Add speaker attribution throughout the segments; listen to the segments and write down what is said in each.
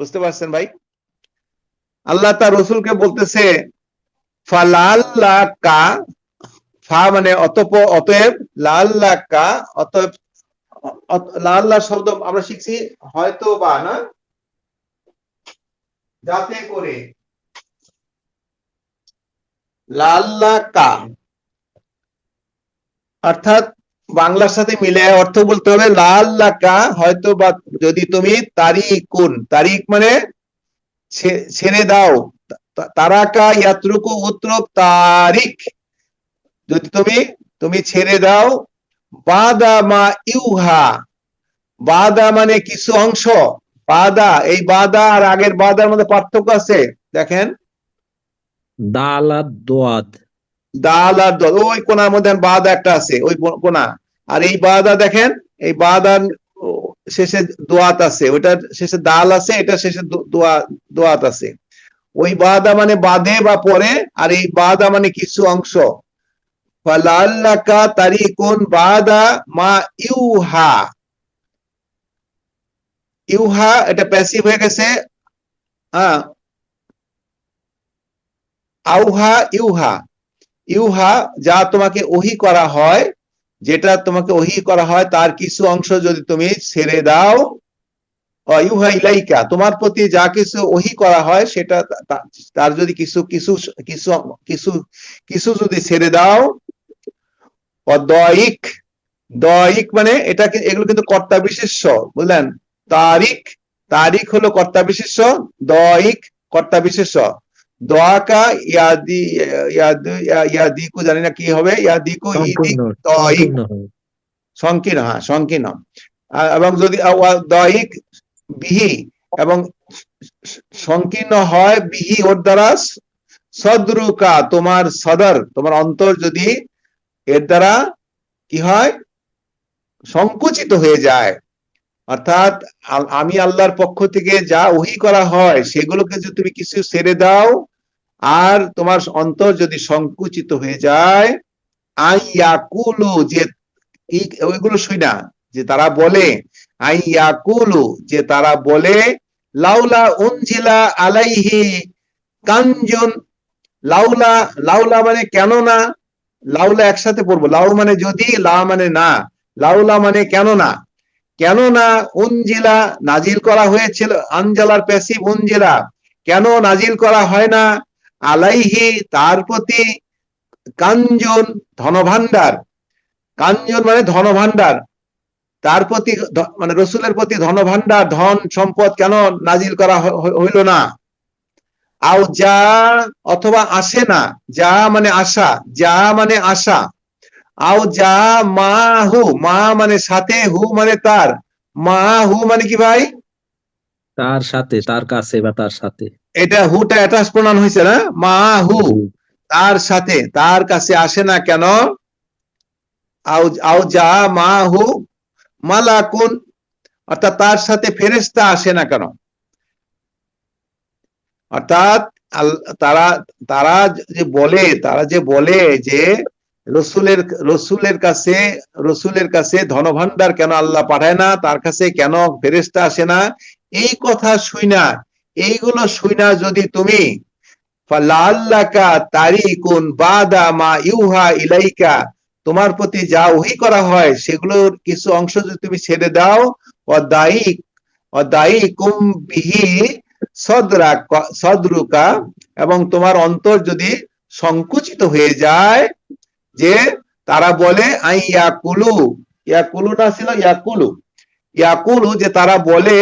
Speaker 1: বুঝতে পারছেন ভাই? আল্লাহ তার রসুলকে বলতেছে, ফালাল্লাকা ফা মানে অতপ, অতএব লাল্লাকা, অতএব লাল্লা শব্দ আমরা শিখছি হয়তো বা না। যাতে করে লাল্লাকা, অর্থাৎ বাংলার সাথে মিলে অর্থ বলতে হবে লাল্লাকা হয়তো বা যদি তুমি তারিকুন তারিখ মানে ছেড়ে দাও। তারাকা ইয়াত্রুকু উত্তরক তারিখ। যদি তুমি তুমি ছেড়ে দাও বাদা মা ইউহা। বাদা মানে কিছু অংশ। বাদা এই বাদা আর আগের বাদার মধ্যে পার্থক্য আছে? দেখেন।
Speaker 2: দাল আর দোয়াদ।
Speaker 1: দাল আর দল ওই কোনার মধ্যে বাদা একটা আছে ওই কোনা। আর এই বাদা দেখেন এই বাদার ও, শেষে দোয়াত আছে ওটার শেষে দাল আছে এটা শেষে দোয়া দোয়াত আছে। ওই বাদা মানে বাদে বা পরে আর এই বাদা মানে কিছু অংশ। ফালাল্লাকা তারিকুন বাদা মা ইউহা। ইউহা এটা প্যাসিভ হয়ে গেছে হ্যাঁ। আউহা ইউহা। ইউহা যা তোমাকে ওহি করা হয় যেটা তোমাকে ওহি করা হয়, তার কিছু অংশ যদি তুমি ছেড়ে দাও ইউহা ইলাইকা, তোমার প্রতি যা কিছু ওহি করা হয়, সেটা তার যদি কিছু কিছু কিছু কিছু কিছু যদি ছেড়ে দাও দয়িক দয়িক মানে এটা এগুলো কিন্তু কর্তা বিশেষ্য, বুঝলেন? তারিখ তারিখ হলো কর্তা বিশেষ্য, দয়িক, কর্তা বিশেষ্য। দোয়াকা ইয়াদি ইয়াদি ইয়াদিকু জানি না কি হবে ইয়াদিকু ইদিক দয়িক সংকীর্ণ হ্যাঁ। সংকীর্ণ এবং যদি দয়িক বিহি এবং সংকীর্ণ হয় বিহি ওর দ্বারা সদরুকা তোমার সদর তোমার অন্তর যদি এর দ্বারা কি হয়? সংকুচিত হয়ে যায়। অর্থাৎ আমি আল্লাহর পক্ষ থেকে যা ওহি করা হয়, সেগুলোকে যদি তুমি কিছু ছেড়ে দাও, আর তোমার অন্তর যদি সংকুচিত হয়ে যায়, আইয়াকুলু যে ওইগুলো শুই না, যে তারা বলে, আইয়াকুলু যে তারা বলে, লাউলা উনজিলা আলাইহি কাঞ্জুন লাউলা লাউলা মানে কেন না? লাউলা একসাথে পড়ব, লাউ মানে যদি, লা মানে না, লাউলা মানে কেন না? কেন না উনজিলা নাজিল করা হয়েছিল? আনজালার প্যাসিভ উনজিলা কেন নাজিল করা হয় না? আলাইহি তার প্রতি কাঞ্জন ধনভাণ্ডার। কাঞ্জন মানে ধনভাণ্ডার। তার প্রতি মানে রসুলের প্রতি ধনভাণ্ডার, ধন সম্পদ কেন নাজিল করা হইল না? আও যা অথবা আসে না। যা মানে আশা। যা মানে আশা। আও যা মা হু। মা মানে সাথে হু মানে তার। মা হু মানে কি ভাই?
Speaker 2: তার সাথে তার কাছে বা তার সাথে।
Speaker 1: এটা হুটা অ্যাটাচ প্রণান হয়েছে না? মা হু। তার সাথে তার কাছে আসে না কেন? আও আও যা মা হু। মালাকুন। অর্থাৎ তার সাথে ফেরেশতা আসে না কেন? অর্থাৎ তারা তারা যে বলে তারা যে বলে যে রসুলের রসুলের কাছে রসুলের কাছে ধনভাণ্ডার কেন আল্লাহ পাঠায় না? তার কাছে কেন ফেরেস্তা আসে না? এই কথা শুই না। এইগুলো শুইনা যদি তুমি। তারিকুন বাদা মা ইউহা ইলাইকা। তোমার প্রতি যা ওহি করা হয়, সেগুলোর কিছু অংশ যদি তুমি ছেড়ে দাও অদায়িক অদায়িকুম বিহি সদরা সদরুকা। এবং তোমার অন্তর যদি সংকুচিত হয়ে যায় যে তারা বলে আই ইয়াকুলু। ইয়াকুলু না ছিল ইয়াকুলু। ইয়াকুলু যে তারা বলে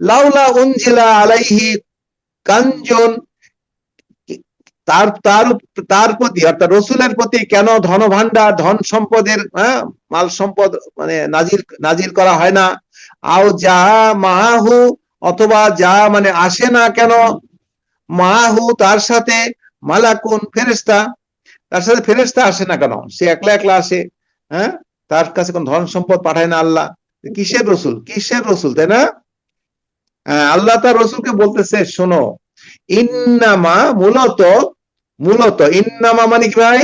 Speaker 1: লাউলা উনজিলা আলাইহি কাঞ্জন তার তার তার প্রতি অর্থাৎ রসুলের প্রতি কেন ধন ভাণ্ডার ধন সম্পদের হ্যাঁ, মাল সম্পদ মানে নাজির নাজির করা হয় না? আও যা মাহু অথবা যা মানে আসে না কেন? মাহু তার সাথে মালাকুন ফেরেস্তা তার সাথে ফেরেস্তা আসে না কেন? সে একলা একলা আসে হ্যাঁ? তার কাছে কোন ধন সম্পদ পাঠায় না আল্লাহ। কিসের রসুল? কিসের রসুল তাই না? হ্যাঁ, আল্লাহ তার রসুলকে বলতেছে শোনো ইন্নামা মূলত মূলত ইন্নামা মানে কি ভাই?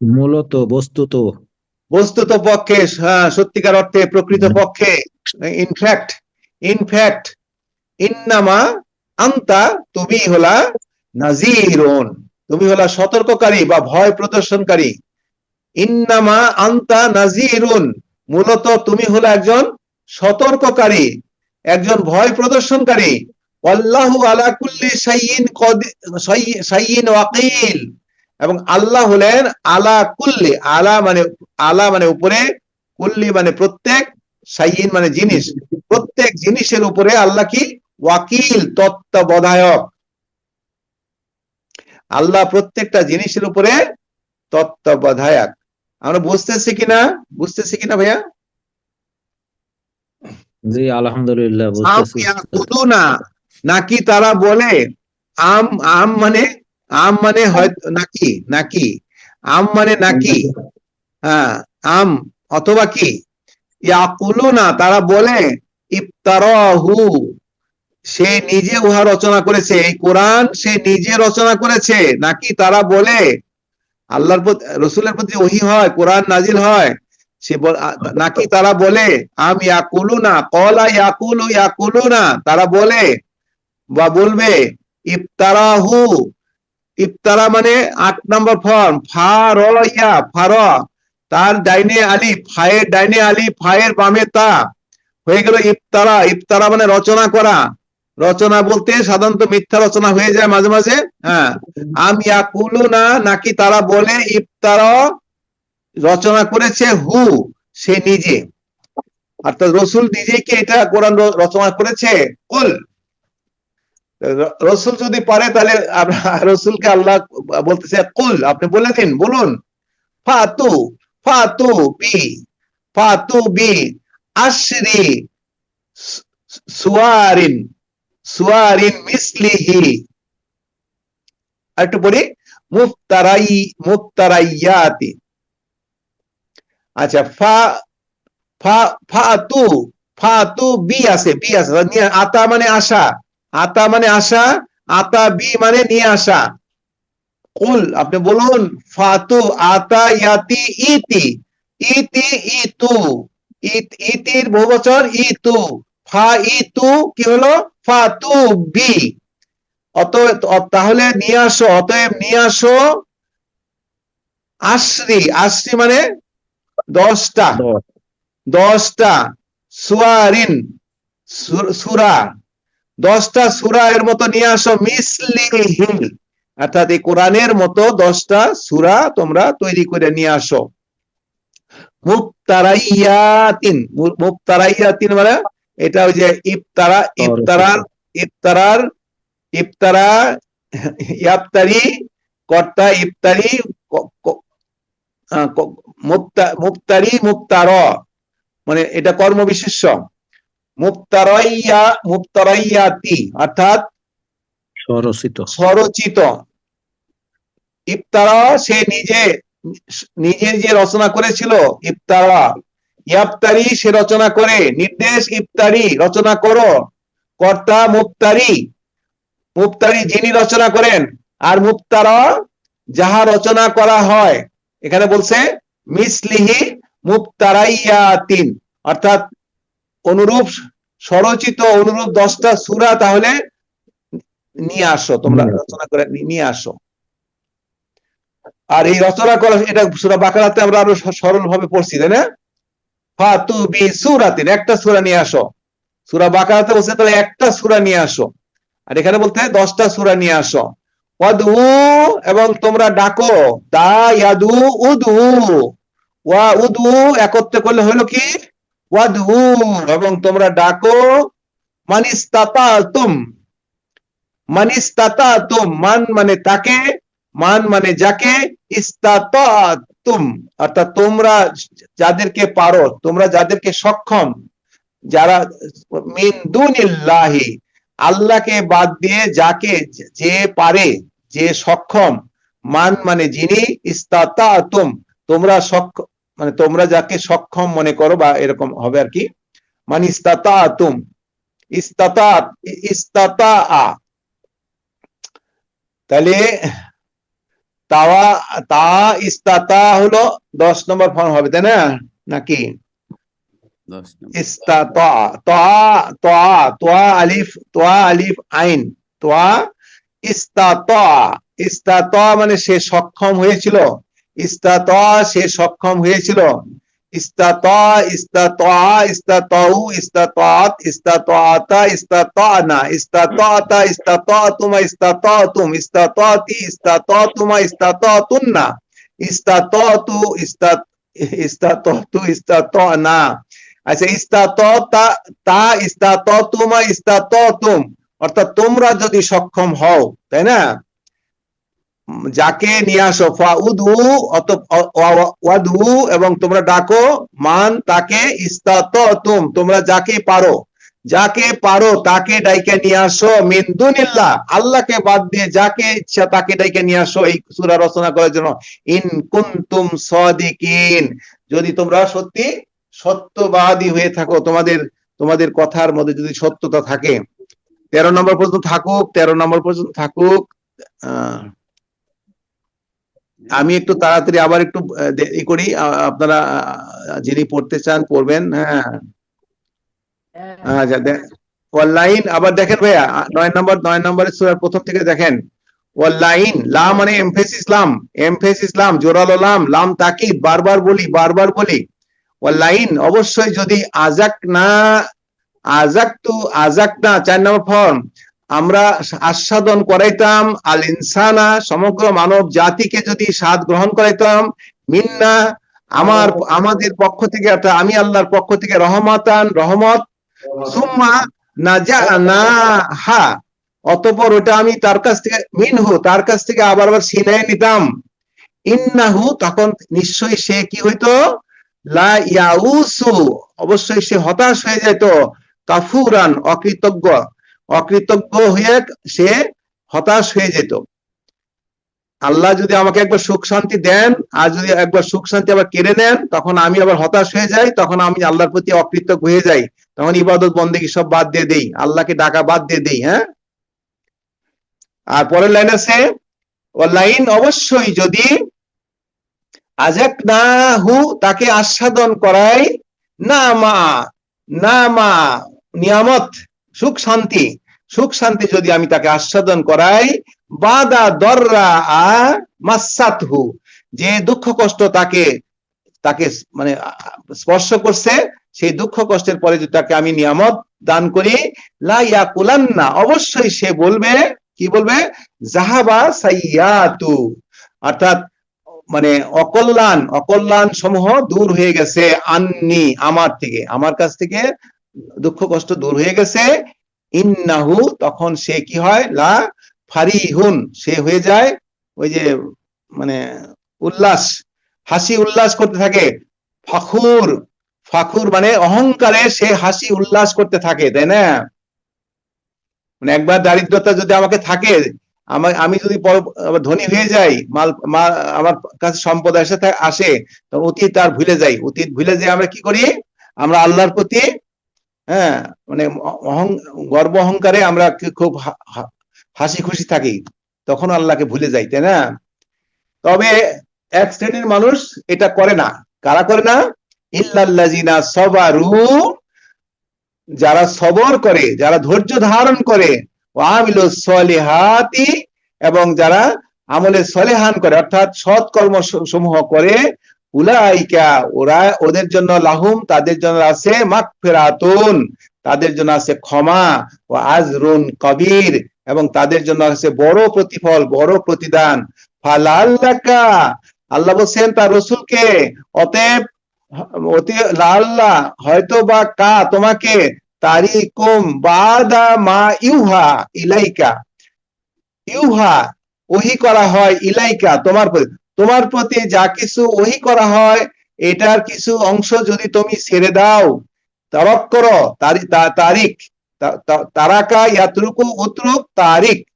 Speaker 2: মূলত বস্তুত।
Speaker 1: বস্তুত পক্ষে হ্যাঁ সত্যিকার অর্থে প্রকৃত পক্ষে। ইনফ্যাক্ট ইনফ্যাক্ট ইন্নামা আন্তা তুমি হলা নাজিরুন। তুমি হলা সতর্ককারী বা ভয় প্রদর্শনকারী। ইন্নামা আন্তা নাজিরুন। মূলত তুমি হলো একজন সতর্ককারী, একজন ভয় প্রদর্শনকারী। আল্লাহু আলা কুল্লি শাইইন শাইইন ওয়াকিল। এবং আল্লাহ হলেন আলা কুল্লি, আলা মানে আলা মানে উপরে, কুল্লি মানে প্রত্যেক, শাইইন মানে জিনিস। প্রত্যেক জিনিসের উপরে আল্লাহ কি? ওয়াকিল, তত্ত্বাবধায়ক। আল্লাহ প্রত্যেকটা জিনিসের উপরে তত্ত্বাবধায়ক। আমরা বুঝতেছি কিনা? বুঝতেছি কিনা ভাইয়া?
Speaker 2: জি আলহামদুলিল্লাহ
Speaker 1: নাকি তারা বলে আম আম মানে আম মানে হয়তো নাকি নাকি? আম মানে নাকি? হ্যাঁ আম অথবা কি? ইয়াকুলুনা তারা বলে ইফতারাহু। সে নিজে উহা রচনা করেছে। এই কোরআন সে নিজে রচনা করেছে। নাকি তারা বলে, আল্লাহর রসুলের প্রতি ওহি হয়, কোরআন নাজিল হয়? সে নাকি তারা বলে, আম ইয়াকুলুনা, কলা ইয়াকুলু ইয়াকুলুনা? তারা বলে বা বলবে, ইফতারাহু, ইফতারা মানে আট নম্বর ফর্ম ফা র ইয়া ফার, তার ডাইনে আলি ফায়ের ডাইনে আলি ফায়ের বামে তা। হয়ে গেল ইফতারা। ইফতারা মানে রচনা করা। রচনা বলতে সাধারণত মিথ্যা রচনা হয়ে যায় মাঝে মাঝে হ্যাঁ। আম ইয়াকুলুনা নাকি তারা বলে ইফতারা রচনা করেছে হু, সে নিজে। অর্থাৎ রসুল নিজেই কি এটা কোরআন রচনা করেছে? কুল। রসুল যদি পারে তাহলে রসুলকে আল্লাহ বলতেছে কুল, আপনি বলে দিন, বলুন। ফাতু ফাতু বি ফাতু বি আশরি সুয়ারিন। সুয়ারিন মিসলিহি মুফতারাইয়াতি আচ্ছা ফা ফা বি আছে বি আছে আতা মানে আশা আতা মানে আশা আতা বি মানে নিয়ে আসা কুল আপনি বলুন ফাতু আতা ইয়াতি ইতি ইতু ইত ইতির বহুবচন ইতু ফা ইতু কি হলো? ফাতু বি। অতএব অ- তাহলে নিয়ে আসো অতএব নিয়ে আসো আশ্রি। আশ্রি মানে দশটা। দশটা সুয়ারিন সুরা। দশটা সুরা এর মতো নিয়ে আসো মিসলিহি। অর্থাৎ এই কোরআনের মতো দশটা সুরা তোমরা তৈরি করে নিয়ে আসো। মুক্তারাইয়াতিন। মুক্তারাইয়াতিন মানে এটা ওই যে ইফতারা ইফতারার ইফতারার ইফতারা ইয়াফতারি কর্তা ইফতারি মুক্তারি মুক্তার মানে এটা কর্ম বিশেষ্য মুক্তারাইয়া মুক্তারাইয়াতি অর্থাৎ
Speaker 2: স্বরচিত।
Speaker 1: স্বরচিত। ইফতারা সে নিজে নিজে যে রচনা করেছিল ইফতারা ইয়াফতারি সে রচনা করে। নির্দেশ ইফতারি রচনা করো। কর্তা মুক্তারি মুক্তারি যিনি রচনা করেন। আর মুক্তারা যাহা রচনা করা হয়। এখানে বলছে মিসলিহি মুক্তারাইয়াতিন অর্থাৎ অনুরূপ স্বরচিত অনুরূপ দশটা সুরা তাহলে নিয়ে আসো তোমরা রচনা করে নিয়ে আসো। আর এই রচনা করা এটা সুরা বাকারাতে আমরা আরও সরল ভাবে পড়ছি তাই না? ফাতু সুরাতিন, একটা সূরা নিয়ে আসো। সূরা বাকারাতে বলছে, তাহলে একটা সূরা নিয়ে আসো। আর এখানে বলতে দশটা সূরা নিয়ে আসো। ওয়াদু এবং তোমরা ডাকো, দা, ইয়াদু, উদু। ওয়া, উদু একত্রে করলে হলো কি? ওয়াদু, এবং তোমরা ডাকো মানিস্তাতা তুম মানিস্তাতা তুম মান মানে তাকে, মান মানে যাকে ইস্তাতা তুম, অর্থাৎ তোমরা যাদেরকে পারো, তোমরা যাদেরকে সক্ষম, যারা মিন আল্লাহকে বাদ দিয়ে যাকে যে পারে, যে সক্ষম, মান মানে যিনি ইস্তাতা তুম তোমরা সক্ষম মানে তোমরা যাকে সক্ষম মনে করো বা এরকম হবে আর কি মানে ইস্তাতা তুম ইস্তাতা ইস্তাতা তাহলে তাওয়া তা ইস্তাতা হলো দশ নম্বর ফর্ম হবে তাই না? নাকি? ইস্তাতা আলিফ আইন। তোয়া ইস্তাতা ইস্তাতা মানে সে সক্ষম হয়েছিল। ইস্তাতা সে সক্ষম হয়েছিল। ইস্তাতা ইস্তাতা, ইস্তাতাউ ইস্তাতাত ইস্তাতাতা ইস্তাতানা ইস্তাতাতা ইস্তাতাতুমা ইস্তাতাতুম, ইস্তাতাতি, ইস্তাতাতুমা, ইস্তাতাতুন্না, ইস্তাতাতু ইস্তাত ইস্তাতাতু ইস্তাতানা আচ্ছা ইস্তাত তা ইস্তাত তুমা অর্থাৎ তোমরা যদি সক্ষম হও, তাই না? যাকে নিয়ে আসো অত ওয়াদু এবং তোমরা ডাকো মান তাকে তোমরা যাকে পারো যাকে পারো তাকে ডাইকে নিয়ে আসো মিন্দুনিল্লাহ আল্লাহকে বাদ দিয়ে যাকে ইচ্ছা তাকে ডাইকে নিয়ে আসো এই সূরা রচনা করার জন্য। ইন কুনতুম সাদিকিন যদি তোমরা সত্যি সত্যবাদী হয়ে থাকো তোমাদের তোমাদের কথার মধ্যে যদি সত্যতা থাকে তেরো নম্বর পর্যন্ত থাকুক তেরো নম্বর পর্যন্ত থাকুক আহ, আমি একটু তাড়াতাড়ি আবার একটু আহ, দে- ই করি আপনারা যিনি পড়তে চান পড়বেন হ্যাঁ। আচ্ছা লাইন আবার দেখেন ভাইয়া নয় নম্বর নয় নম্বরের সূরার প্রথম থেকে দেখেন। লাইন লা মানে এমফেসিস লাম এমফেসিস লাম জোরালো লাম লাম তাকিদ বারবার বলি বারবার বলি। লাইন অবশ্যই যদি আজাক না আজাক তু আজাক না চার নম্বর ফর্ম আমরা আস্বাদন করাইতাম, আল ইনসানা, সমগ্র মানব জাতিকে যদি স্বাদ গ্রহণ করাইতাম, মিন্না, আমার, আমাদের পক্ষ থেকে, অর্থাৎ আমি আল্লাহর পক্ষ থেকে রহমাতান, রহমত, সুম্মা নাজা না হা, অতপর ওটা আমি তার কাছ থেকে, মিনহু, তার কাছ থেকে আবার আবার ছিনাই নিতাম। ইন্নাহু, তখন নিশ্চয়ই সে কি হইতো? লা ইয়াউসু, অবশ্যই সে হতাশ হয়ে যেত কাফুরান, অকৃতজ্ঞ। অকৃতজ্ঞ হয়ে সে হতাশ হয়ে যেত। আল্লাহ যদি আমাকে একবার সুখ শান্তি দেন, আর যদি একবার সুখ শান্তি আবার কেড়ে নেন, তখন আমি আবার হতাশ হয়ে যাই, তখন আমি আল্লাহর প্রতি অকৃতজ্ঞ হয়ে যাই। তখন ইবাদত বন্দেগী সব বাদ দিয়ে দেই, আল্লাহকে ডাকা বাদ দিয়ে দেই হ্যাঁ? আর পরের লাইন আছে লাইন অবশ্যই যদি আজাক না হু তাকে আস্বাদন করাই না মা না মা নিয়ামত সুখ শান্তি সুখ শান্তি যদি আমি তাকে আস্বাদন করাই, বাদা দররা আ মাসাতহু, যে দুঃখ কষ্ট তাকে তাকে মানে স্পর্শ করছে, সেই দুঃখ কষ্টের পরে যদি তাকে আমি নিয়ামত দান করি, লা ইয়াকুলান্না, অবশ্যই সে বলবে, কি বলবে? জাহাবা সাইয়াতু, অর্থাৎ মানে অকল্যাণ অকল্যাণ সমূহ দূর হয়ে গেছে আন্নি, আমার থেকে, আমার কাছ থেকে দুঃখ, কষ্ট দূর হয়ে গেছে। ইন্নাহু, তখন সে কি হয়? লা ফারিহুন, সে হয়ে যায় ওই যে মানে উল্লাস, হাসি উল্লাস করতে থাকে। ফাখুর ফাখুর মানে অহংকারে সে হাসি উল্লাস করতে থাকে, তাই না? মানে একবার দারিদ্রতা যদি আমাকে থাকে আমার আমি যদি ধনী হয়ে যাই, মাল আমার কাছে সম্পদ থা- আসে, তো অতীত আর ভুলে যাই। অতীত ভুলে যে আমরা কি করি? আমরা আল্লাহর প্রতি হ্যাঁ মানে অহং, গর্ব অহংকারে আমরা খুব হাসি খুশি থাকি, তখন আল্লাহকে ভুলে যাই, তাই না? তবে এক শ্রেণির মানুষ এটা করে না। কারা করে না? ইল্লাল্লাজিনা সবারু, যারা সবর করে, যারা ধৈর্য ধারণ করে আমিল সলিহাতি, এবং যারা আমলে সলেহান করে, অর্থাৎ সৎ কর্ম সমূহ করে উলাইকা, ওরা ওদের জন্য লাহুম, তাদের জন্য আছে মাগফিরাতুন, তাদের জন্য আছে ক্ষমা ও আজরুন কবির এবং তাদের জন্য আছে বড় প্রতিফল, বড় প্রতিদান। ফালাল্লাকা, আল্লাহ বলছেন তার রসুলকে, অতএব অতি লাল্লাহ হয়তো বা কা, তোমাকে, তারিকুম বাদা মা ইউহা ইলাইকা। ইউহা, ওহি করা হয় ইলাইকা, তোমার প্রতি। তোমার প্রতি যা কিছু ওহি করা হয়, এটার কিছু অংশ যদি তুমি ছেড়ে দাও, তরক করো, তারি- তা- তারিক ইয়াতরুকু উতরুক তারিক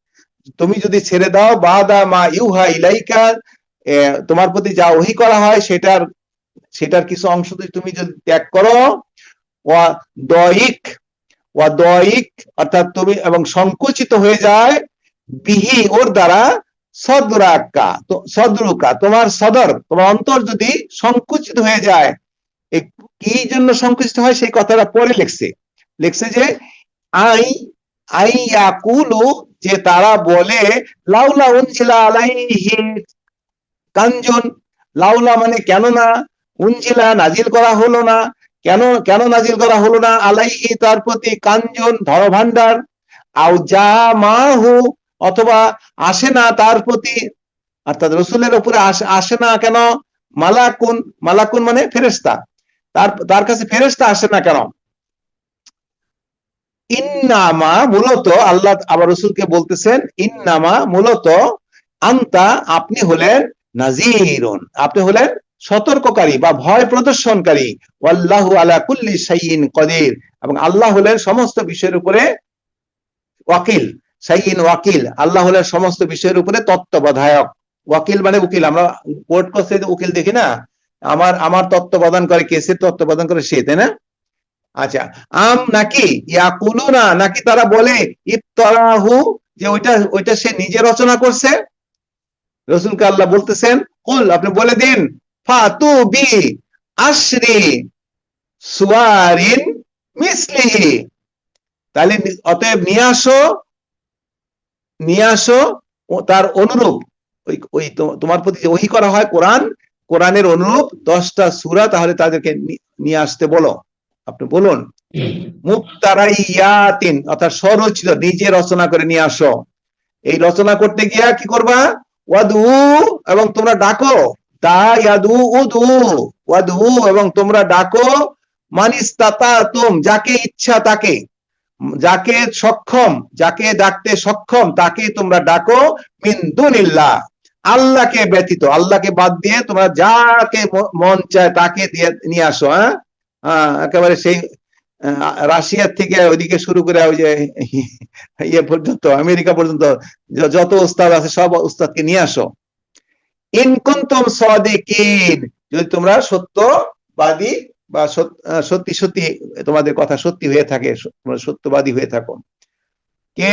Speaker 1: তুমি যদি ছেড়ে দাও, বাদা মা ইউহা ইলাইকা তোমার প্রতি যা ওহি করা হয়, সেটার সেটার কিছু অংশ তুমি যদি ত্যাগ করো, ওয়া দয়িক ওয়া দয়িক, অর্থাৎ তুমি এবং সংকুচিত হয়ে যায়, বিহি ওর দ্বারা সদরাকা তো সদরুকা, তোমার সদর, তোমার অন্তর যদি সংকুচিত হয়ে যায় কি জন্য সংকুচিত হয়? সেই কথাটা পরে লিখছে। লিখছে যে, আই আই ইয়াকুলু, যে তারা বলে, লাউলা উনজিলা আলাইহি কাঞ্জন লাউলা মানে কেন না উনজিলা নাজিল করা হলো না। কেন কেন নাজিল করা হলো না? আলাইহি তার প্রতি কাঞ্জন ধরভান্ডার আও যা মাহু অথবা আসে না তার প্রতি, অর্থাৎ রসুলের উপরে আসে না কেন? মালাকুন মালাকুন মানে ফেরেস্তা তার তার কাছে ফেরেস্তা আসে না কেন? ইন্নামা মূলত, আল্লাহ আবার রসুলকে বলতেছেন, ইন্নামা মূলত আন্তা, আপনি হলেন নাজিরুন। আপনি হলেন সতর্ককারী বা ভয় প্রদর্শনকারী। ওয়াল্লাহু আলা কুল্লি শাইইন কদির। এবং আল্লাহ হলেন সমস্ত বিষয়ের উপরে ওয়াকিল। শাইইন ওয়াকিল, আল্লাহ হলেন সমস্ত বিষয়ের উপরে তত্ত্বাবধায়ক। ওয়াকিল মানে উকিল, আমরা কোর্ট করছে উকিল দেখি না? আমার আমার তত্ত্বাবধান করে কেসের তত্ত্বাবধান করে সে, তাই না? আচ্ছা আম নাকি ইয়াকুলুনা, নাকি তারা বলে ইফতারাহু যে ওইটা ওইটা সে নিজে রচনা করছে? রসুলকে আল্লাহ বলতেছেন, কুল, আপনি বলে দিন, ফাতু বি আশরি সুয়ারিন মিসলিহি। তাহলে অতএব নিয়ে আসো নিয়ে আসো তার অনুরূপ। ওই ওই তোমার প্রতি ওহি করা হয় কোরআন, কোরআনের অনুরূপ দশটা সূরা তাহলে তাদেরকে নিয়ে আসতে বলো। আপনি বলুন। মুক্তারাইয়াতিন, অর্থাৎ স্বরচিত, নিজে রচনা করে নিয়ে আসো। এই রচনা করতে গিয়া কি করবা? ওয়াদু, এবং তোমরা ডাকো। তা ইয়াদু উদু, ওয়াদু, এবং তোমরা ডাকো। মানিস্তাতা তুম যাকে ইচ্ছা তাকে। যাকে সক্ষম যাকে ডাকতে সক্ষম তাকে তোমরা ডাকো মিন্দুনিল্লাহ আল্লাহকে ব্যতীত আল্লাহকে বাদ দিয়ে তোমরা যাকে মন চায় তাকে নিয়ে আসো হ্যাঁ? হ্যাঁ, একেবারে সেই রাশিয়ার থেকে ওইদিকে শুরু করে ওই যে ইয়ে পর্যন্ত আমেরিকা পর্যন্ত যত উস্তাদ আছে সব উস্তাদকে নিয়ে আসো। ইনকুন্তম সদিকিন যদি তোমরা সত্যবাদী বা সত্যি সত্যি তোমাদের কথা সত্যি হয়ে থাকে সত্যবাদী হয়ে থাকো। কে